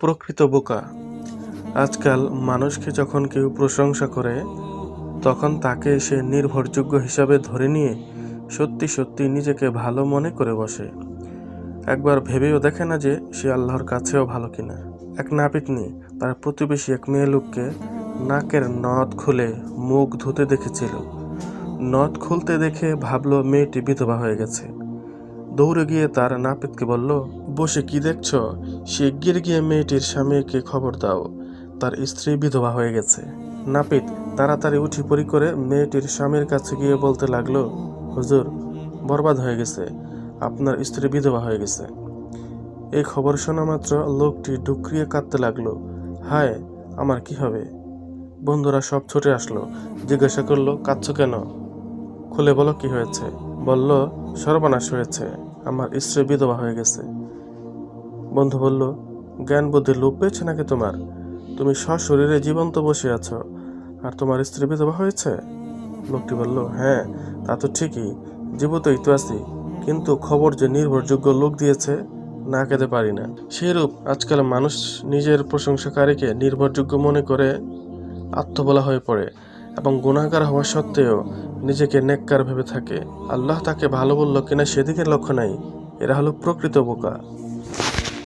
প্রকৃত বোকা। আজকাল মানুষকে যখন কেউ প্রশংসা করে, তখন তাকে সে নির্ভরযোগ্য হিসাবে ধরে নিয়ে সত্যি সত্যি নিজেকে ভালো মনে করে বসে। একবার ভেবেও দেখে না যে সে আল্লাহর কাছেও ভালো কিনা। এক নাপিতনি তার প্রতিবেশী এক মেয়ে লোককে নাকের নথ খুলে মুখ ধুতে দেখেছিল। নথ খুলতে দেখে ভাবলো মেয়েটি বিধবা হয়ে গেছে। দৌড়ে গিয়ে তার নাপিতকে বলল, বসে কি দেখছ? শিগগির গিয়ে মেয়েটির স্বামীকে খবর দাও। তার স্ত্রী বিধবা হয়ে গেছে। নাপিত তাড়াতাড়ি উঠি পরি করে মেয়েটির স্বামীর কাছে গিয়ে বলতে লাগল, হুজুর, বরবাদ হয়ে গেছে। আপনার স্ত্রী বিধবা হয়ে গেছে। এই খবর শোনা মাত্র লোকটি ডুকরিয়ে কাঁদতে লাগল, হায়, আমার কি হবে? বন্ধুরা সব ছুটে আসলো, জিজ্ঞাসা করল, কাঁদছ কেন? খুলে বলো কি হয়েছে? বলল, সর্বনাশ হয়েছে। আমার স্ত্রী বিধবা হয়ে গেছে। বন্ধু বলল, জ্ঞান বুদ্ধি লোপ পেয়েছে নাকি তোমার? তুমি সশরীরে জীবন্ত বসে আছো, আর তোমার স্ত্রী বিধবা হয়েছে? লোকটি বলল হ্যাঁ তা তো ঠিকই, জীবিতই তো আছি, কিন্তু খবর যে নির্ভরযোগ্য লোক দিয়েছে, না খেতে পারি না। সেইরূপ আজকাল মানুষ নিজের প্রশংসাকারীকে নির্ভরযোগ্য মনে করে আত্মবলা হয়ে পড়ে। এবং গুণাগার হওয়া সত্ত্বেও নিজেকে নেককার ভেবে থাকে। আল্লাহ তাকে ভালো বলল কিনা সেদিকে লক্ষ্য নাই। এরা হলো প্রকৃত বোকা।